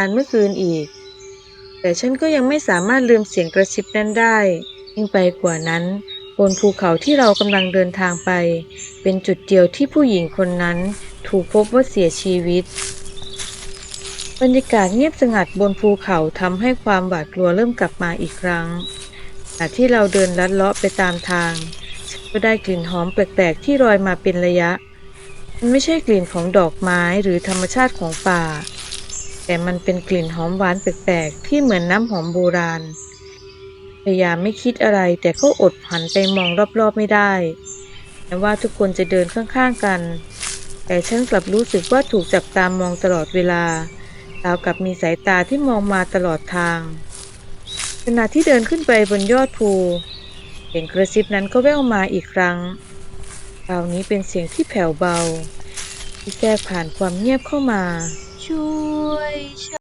การเมื่อคืนอีก แต่ฉันก็ยังไม่สามารถลืมเสียงกระซิบนั้นได้ ยิ่งไปกว่านั้น บนภูเขาที่เรากำลังเดินทางไป เป็นจุดเดียวที่ผู้หญิงคนนั้นถูกพบว่าเสียชีวิต บรรยากาศเงียบสงัดบนภูเขาทำให้ความหวาดกลัวเริ่มกลับมาอีกครั้งขณะที่เราเดินลัดเลาะไปตามทางก็ได้กลิ่นหอมแปลกๆที่ลอยมาเป็นระยะ มันไม่ใช่กลิ่นของดอกไม้หรือธรรมชาติของป่า แต่มันเป็นกลิ่นหอมหวานแปลกๆ ที่เหมือนน้ำหอมโบราณ พยายามไม่คิดอะไรแต่ก็อดหันไปมองรอบๆไม่ได้แม้ว่าทุกคนจะเดินข้างๆกัน แต่ฉันกลับรู้สึกว่าถูกจับตามมองตลอดเวลาราวกับมีสายตาที่มองมาตลอดทาง ขณะที่เดินขึ้นไปบนยอดภูเสียงกระซิบนั้นก็แว่วมาอีกครั้ง คราวนี้เป็นเสียงที่แผ่วเบา ที่แทรกผ่านความเงียบเข้ามา ช่วย